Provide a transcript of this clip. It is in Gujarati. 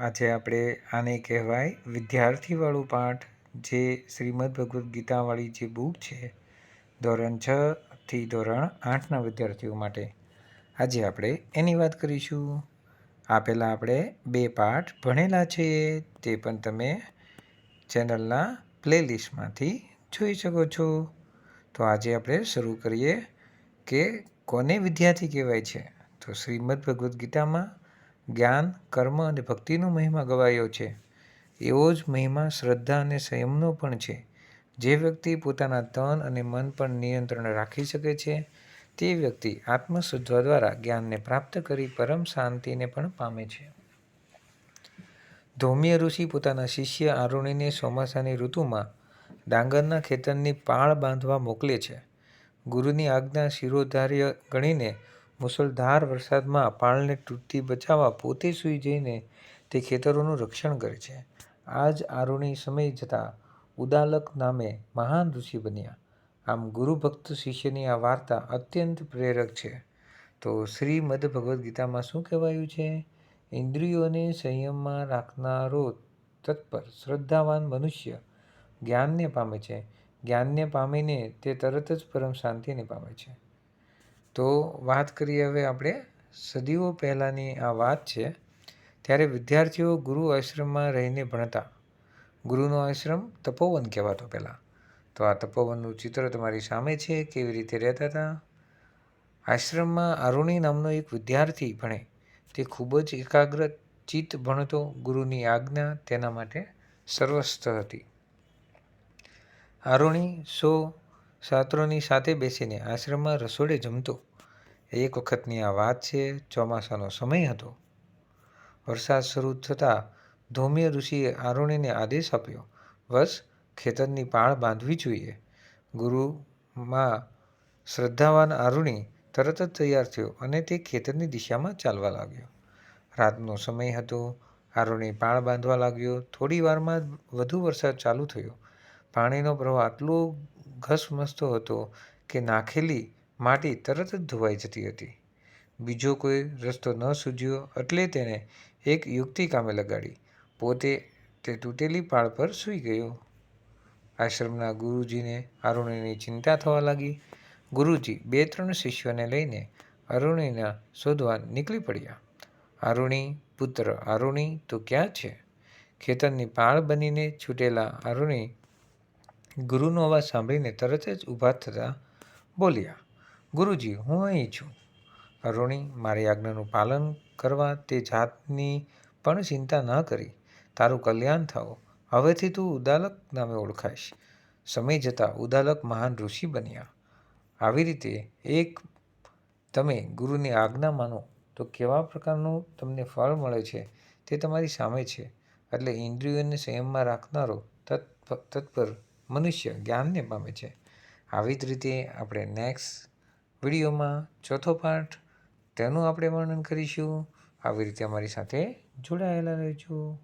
આજે આપણે આને કહેવાય વિદ્યાર્થીવાળું પાઠ, જે શ્રીમદ ભગવદ્ ગીતાવાળી જે બુક છે, ધોરણ છ થી ધોરણ આઠના વિદ્યાર્થીઓ માટે. આજે આપણે એની વાત કરીશું. આ પહેલાં આપણે બે પાઠ ભણેલા છે, તે પણ તમે ચેનલના પ્લેલિસ્ટમાંથી જોઈ શકો છો. તો આજે આપણે શરૂ કરીએ કે કોને વિદ્યાર્થી કહેવાય છે. તો શ્રીમદ ભગવદ્ ગીતામાં જ્ઞાન, કર્મ અને ભક્તિનો મહિમા ગવાયો છે. એવો જ મહિમા શ્રદ્ધા અને સંયમનો પણ છે. જે વ્યક્તિ પોતાના તન અને મન પર નિયંત્રણ રાખી શકે છે, તે વ્યક્તિ આત્મશુદ્ધવા દ્વારા જ્ઞાનને પ્રાપ્ત કરી પરમ શાંતિને પણ પામે છે. ધૌમ્ય ઋષિ પોતાના શિષ્ય આરુણીને ચોમાસાની ઋતુમાં ડાંગરના ખેતરની પાળ બાંધવા મોકલે છે. ગુરુની આજ્ઞા શિરોધાર્ય ગણીને મુશળધાર વરસાદમાં પાળને તૂટતી બચાવવા પોતે સૂઈ જઈને તે ખેતરોનું રક્ષણ કરે છે. આ જ આરુણી સમય જતાં ઉદાલક નામે મહાન ઋષિ બન્યા. આમ ગુરુભક્ત શિષ્યની આ વાર્તા અત્યંત પ્રેરક છે. તો શ્રીમદ ભગવદ્ ગીતામાં શું કહેવાયું છે? ઇન્દ્રિયોને સંયમમાં રાખનારો તત્પર શ્રદ્ધાવાન મનુષ્ય જ્ઞાનને પામે છે. જ્ઞાનને પામીને તે તરત જ પરમ શાંતિને પામે છે. તો વાત કરીએ હવે આપણે સદીઓ પહેલાંની આ વાત છે. ત્યારે વિદ્યાર્થીઓ ગુરુ આશ્રમમાં રહીને ભણતા. ગુરુનો આશ્રમ તપોવન કહેવાતો પહેલાં. તો આ તપોવનનું ચિત્ર તમારી સામે છે, કેવી રીતે રહેતા હતા? આશ્રમમાં આરુણી નામનો એક વિદ્યાર્થી ભણે. તે ખૂબ જ એકાગ્ર ચિત્ત ભણતો ગુરુની આજ્ઞા તેના માટે સર્વસ્થ હતી. આરુણી સો છાત્રોની સાથે બેસીને આશ્રમમાં રસોડે જમતો. એક વખતની આ વાત છે, ચોમાસાનો સમય હતો. વરસાદ શરૂ થતાં ધૌમ્ય ઋષિએ આરુણીને આદેશ આપ્યો બસ ખેતરની પાળ બાંધવી જોઈએ. ગુરુમાં શ્રદ્ધાવાન આરુણી તરત જ તૈયાર થયો અને તે ખેતરની દિશામાં ચાલવા લાગ્યો. રાતનો સમય હતો, આરુણી પાળ બાંધવા લાગ્યો. થોડી વારમાં વધુ વરસાદ ચાલુ થયો. પાણીનો પ્રવાહ આટલો ઘસમસતો હતો કે નાખેલી માટી તરત જ ધોવાઈ જતી હતી. બીજો કોઈ રસ્તો ન સૂજ્યો એટલે તેણે એક યુક્તિ કામે લગાડી. પોતે તે તૂટેલી પાળ પર સૂઈ ગયો. આશ્રમના ગુરુજીને અરુણીની ચિંતા થવા લાગી. ગુરુજી બે ત્રણ શિષ્યોને લઈને અરુણીના શોધવા નીકળી પડ્યા. અરુણી, પુત્ર અરુણી, તો ક્યાં છે? ખેતરની પાળ બનીને છૂટેલા આરુણી ગુરુનો અવાજ સાંભળીને તરત જ ઊભા થતાં બોલ્યા, ગુરુજી, હું અહીં છું. અરુણી, મારી આજ્ઞાનું પાલન કરવા તે જાતની પણ ચિંતા ન કરી. તારું કલ્યાણ થાઓ. હવેથી તું ઉદાલક નામે ઓળખાઈશ. સમય જતાં ઉદાલક મહાન ઋષિ બન્યા. આવી રીતે એક તમે ગુરુની આજ્ઞા માનો તો કેવા પ્રકારનું તમને ફળ મળે છે તે તમારી સામે છે. એટલે ઇન્દ્રિયોને સંયમમાં રાખનારો તત્પર મનુષ્ય જ્ઞાનને પામે છે. આવી જ રીતે આપણે નેક્સ્ટ વિડીયોમાં ચોથો પાઠ તેનું આપણે વર્ણન કરીશું. આવી રીતે અમારી સાથે જોડાયેલા રહેજો.